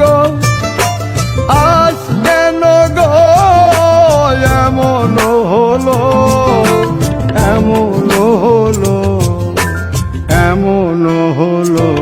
গো আজ কেন গো এমন হলো এমন হলো এমন হলো?